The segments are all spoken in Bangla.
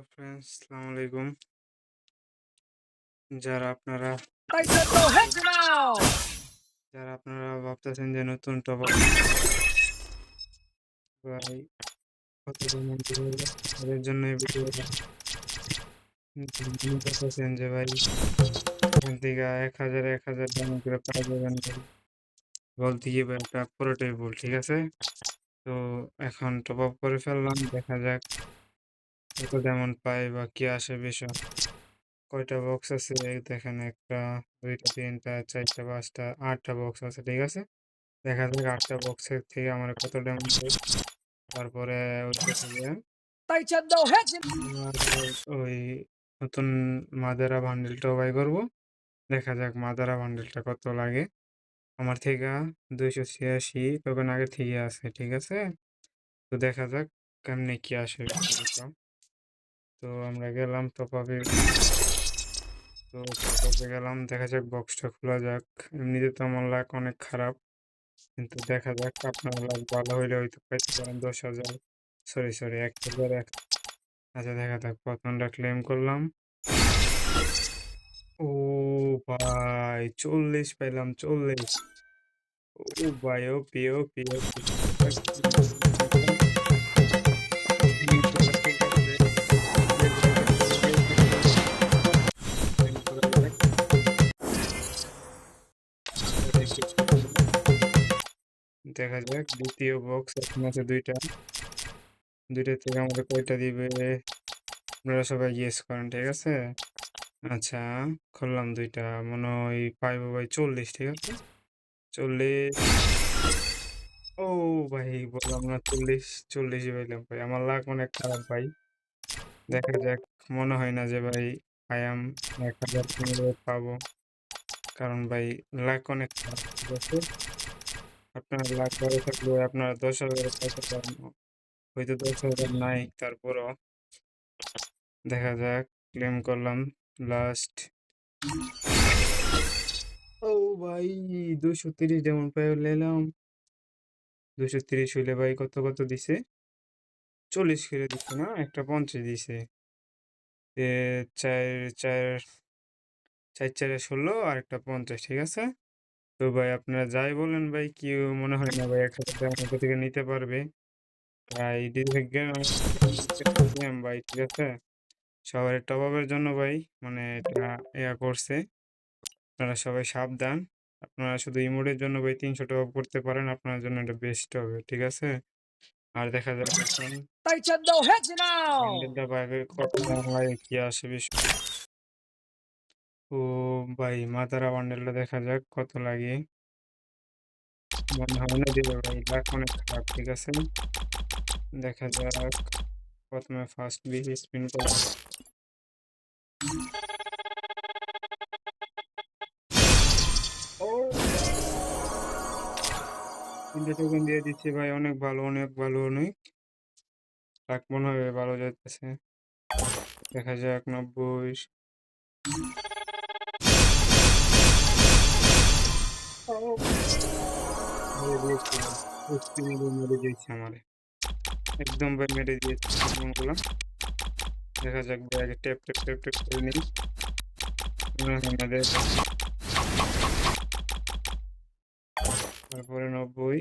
হ্যালো ফ্রেন্ডস আসসালামু আলাইকুম। যারা আপনারা! যারা আপনারা ভাবতেছেন যে নতুন তাদের জন্য ভাবতেছেন যে ভাই এক হাজার এক হাজার দাম করে পাওয়া বলতে গিয়ে ভাই পুরোটাই ভুল, ঠিক আছে? তো এখন টপ আপ করে ফেললাম, দেখা যাক কত যেমন পাই বা কি আসে বিষয়? কয়টা বক্স আছে? দেখেন একটা দুইটা তিনটা চারটা পাঁচটা আটটা বক্স আছে ঠিক আছে? দেখা যাক আটটা বক্সের থেকে আমার কত ড্যামেজ দেয় তারপরে ওই নতুন মাদারা বান্ডেলটাও বাই করব। দেখা যাক মাদারা বান্ডেলটা কত লাগে। আমার থেকে দুইশো ছিয়াশি টোকেন আগে থেকে আছে ঠিক আছে? তো দেখা যাক কেমনে কি আসে। তো আমরা গেলাম টপ তো টপ গেলাম, দেখা যাক বক্সটা খোলা যাক। এমনিতে তো আমার লাক অনেক খারাপ, কিন্তু দেখা যাক আপনার লাক ভালো হইলে হয়তো পাইতে পারেন দশ হাজার। সরি সরি এক হাজার, এক আচ্ছা দেখা যাক প্রথমটা ক্লেম করলাম। ও ভাই, চল্লিশ পাইলাম, চল্লিশ। ও ভাই, ও পি, ও ও দেখা যাক, দ্বিতীয় বক্স এখন আছে দুইটা। দুইটা থেকে আমাদের কয়টা দিবে? আপনারা সবাই গেস করেন, ঠিক আছে? আচ্ছা খুললাম দুইটা, মনে হয় পাইবো ভাই চল্লিশ, ঠিক আছে? চল্লিশ। ও ভাই, বললাম না, চল্লিশ চল্লিশই পাইলাম ভাই, আমার লাক অনেক খারাপ ভাই। দেখা যাক, মনে হয় না যে ভাই আই এম এক হাজার পাবো। কারণ ভাই লাক অনেক খারাপ, ঠিক আছে? আপনার লাখ ভালো থাকলেও আপনার দশ হাজার হয়তো দশ হাজার নাই, তারপরও দেখা যাক ক্লেম করলাম লাস্ট ও ভাই, দুশো তিরিশ যেমন পাই নিলাম। দুশো তিরিশ হইলে ভাই কত কত দিছে? চল্লিশ করে দিচ্ছে না, একটা পঞ্চাশ দিছে। চার চার চার, চারে ষোলো আর একটা পঞ্চাশ, ঠিক আছে? তো ভাই আপনারা যাই বলেন ভাই কি মনে হয় না ভাই এক হাজার টাকা থেকে নিতে পারবে। ভাই ভাই ঠিক আছে? সবার টপ আপের জন্য ভাই মানে এটা ইয়া করছে। আপনারা সবাই সাবধান। আপনারা শুধু ইমোটের জন্য ভাই তিনশো টপ আপ করতে পারেন আপনার জন্য এটা বেস্ট হবে ঠিক আছে? আর দেখা দাম লাগে কি আসে বিষয়। ও ভাই মাতারা বান্ডেলটা দেখা যাক কত লাগে। মনে হয় না দিবে ভাই অনেক খারাপ, ঠিক আছে? দেখা যাক, প্রথমে ফার্স্ট বি স্পিন করব তিনটে টোকেন দিয়ে দিচ্ছি ভাই, অনেক ভালো অনেক ভালো, অনেক। লাখ মনে হয় ভালো যাচ্ছে দেখা যাক, নব্বই। মেরে দিয়েছে আমারে একদম ভাই মেরে দিয়েছে গুলো দেখা যাক আগে ট্যাপ ট্যাপ ট্যাপ ট্যাপ করে নিই দেখ তারপরে নব্বই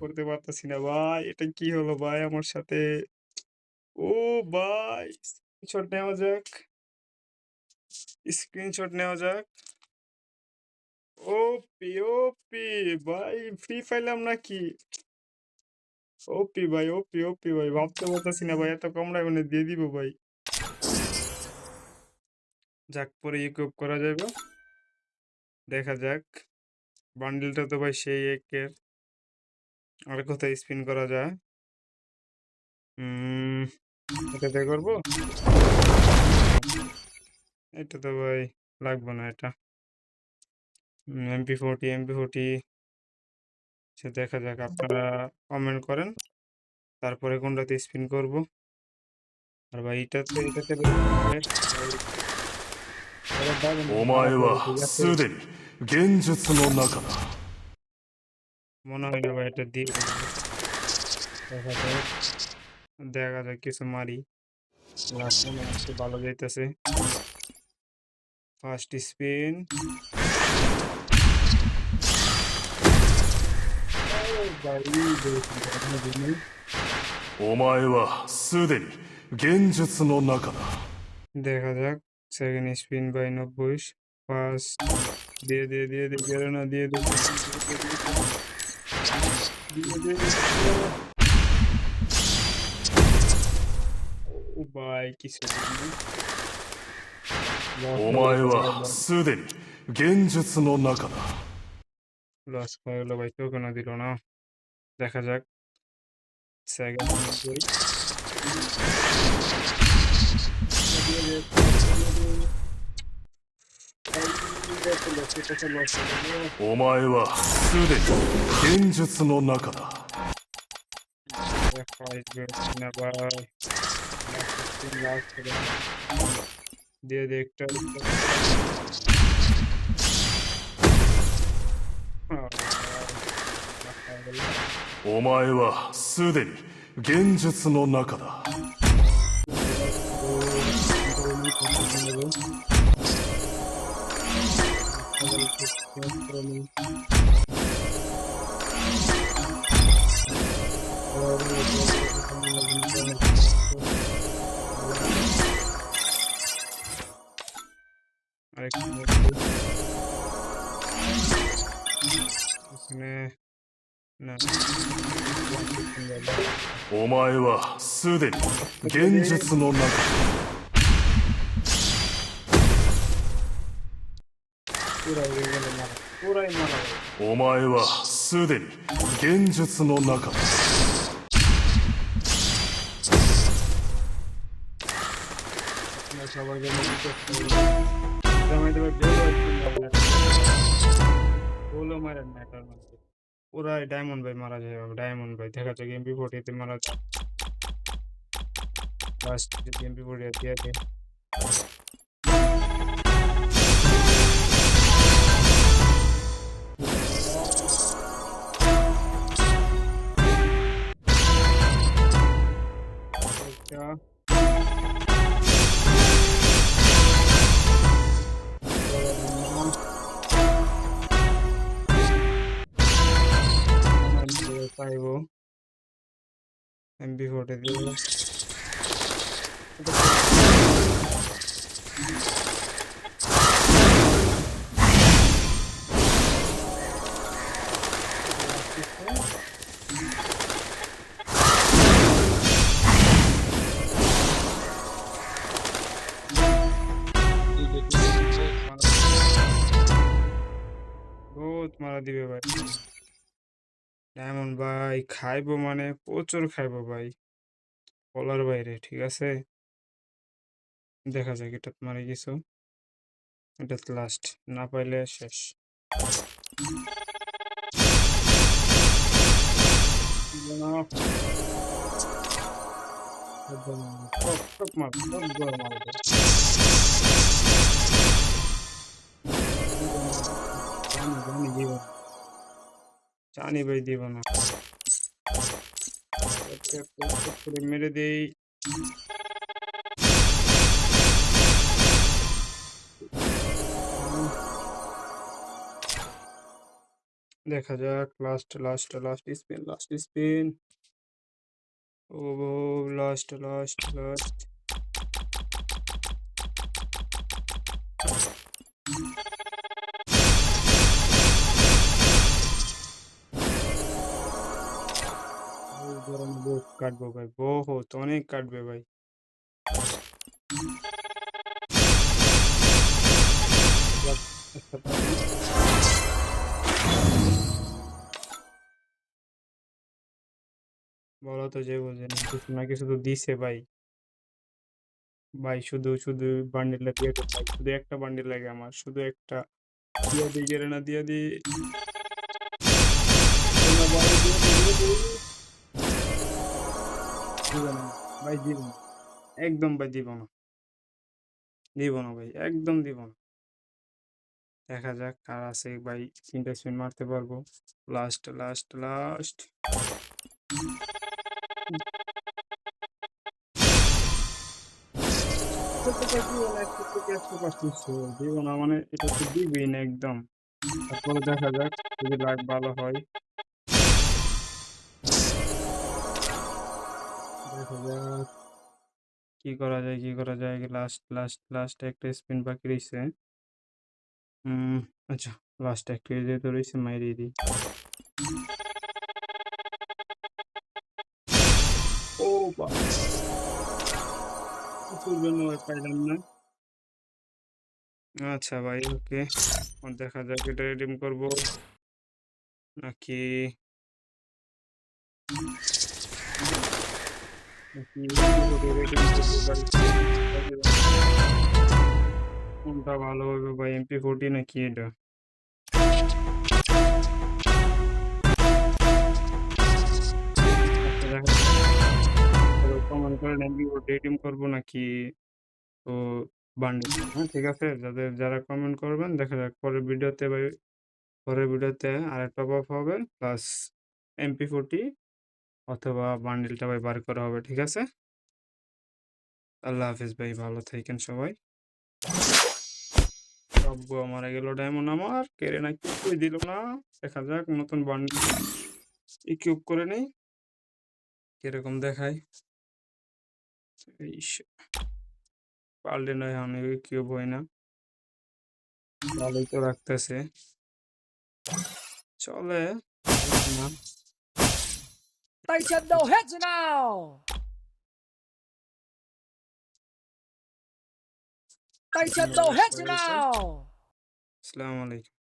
করতে পারতেছি না, ভাই। এটা কি হলো, ভাই, আমার সাথে? ও ভাই স্ক্রিনশট নেওয়া যাক স্ক্রিনশট নেওয়া যাক ওপি ওপি ভাই ফ্রি পাইলাম নাকি ওপি ভাই ওপি ওপি ভাই ভাবতে পারতেছি না ভাই এত কম মানে দিয়ে দিব, ভাই। যাক, পরে ইকুইপ করা যাবে। দেখা যাক। বান্ডেলটা তো ভাই সেই একের। আর কোথায় স্পিন করা যায়? এটাতে করব? এটা তো ভাই লাগবে না এটা। এমপি ফোরটি এমপি ফোরটি সে দেখা যাক আপনারা কমেন্ট করেন। তারপরে কোনটাতে স্পিন করব। আর ভাই এটাতে এটাতে মনে হয় না ভাই এটা দিয়ে দেখা যাক। দেখা যাক কিছু মারি ভালো যাইতেছে ফার্স্ট স্পিন দেখা যাক সেকেন্ড স্পিন বাই নব্বই ফার্স্ট দিয়ে байки お前はすでに現実の中だ。ラスコエルバイト。セガ。お前はすでに現実の中だ。না ভাই দিয়ে দে একটা Ah, お前はすでに現実の中だ あれですね。なお前はすでに現実の中お前はすでに現実の中だ。ভাই বলো মারেন না এটার মধ্যে পুরাই ডায়মন্ড ভাই মারা যায় ডায়মন্ড ভাই দেখা যাক এমপি ফোর্টিতে মারা যায় লাস্ট যদি এমপি ফোর্টি দেয় এমবি ফোর্টে দিব বহুত মারা দিবে ভাই ডায়মন্ড ভাই খাইবো মানে প্রচুর খাইবো ভাই বলার বাইরে ঠিক আছে দেখা যাক এটা মারে কিছু এটা লাস্ট না পাইলে শেষ মার জানি ভাই, দিব না। মেরে দেই। দেখা যাক last last last spin last spin ও লাস্ট লাস্ট লাস্ট কাটবো ভাই, বহুত, অনেক কাটবে ভাই। বলো তো যে বোঝে না কিছু না কিছু তো দিছে ভাই। ভাই শুধু শুধু বান্ডিলটা দিয়ে শুধু একটা বান্ডিল লাগে আমার, শুধু একটা। দিয়ে দিই গেলে না, দিয়ে দিই। দিবে ভাই দিব না। একদম ভাই দিব না। দিব না ভাই, একদম দিব না। দেখা যাক কার আছে ভাই তিনটা মারতে পারব। লাস্ট লাস্ট লাস্ট দিব মানে এটা তো দিবই না একদম। তারপরে দেখা যাক যদি লাইভ ভালো হয়। কি করা যায় কি করা যায়? লাস্ট লাস্ট লাস্ট একটা স্পিন বাকি রয়েছে আচ্ছা লাস্ট একটা যেহেতু রয়েছে মাইরে দিই। ও পাইলাম না। আচ্ছা ভাই ওকে। দেখা যাক এটা রিডিম করব। নাকি নাকি redeem করব ভাই? কোনটা ভালো হবে ভাই এমপি ফোরটি নাকি এটা? কমেন্ট করেন এমপি ফোরটি রিডিম করব নাকি? তো বান্ডিল। হ্যাঁ ঠিক আছে, যাদের, যারা কমেন্ট করবেন, দেখা যাক পরের ভিডিওতে ভাই পরের ভিডিওতে আরেকটা অফ হবে প্লাস এমপি ফোরটি অথবা বান্ডিলটা ভাই বার করা হবে ঠিক আছে? আল্লাহ হাফিজ ভাই ভালো থাকেন সবাই। আব্বু মারা গেল ডায়মন্ড আমার কেড়ে না কিছুই দিল না। দেখা যাক নতুন বান্ডিল ইকিউব করে নেই। কীরকম দেখায়? ইস, নয় আমি কিউব হয় না। ভালোই তো রাখতেছে চলে না Tay chân đâu hết rồi nào Tay chân đâu hết Assalamu alaikum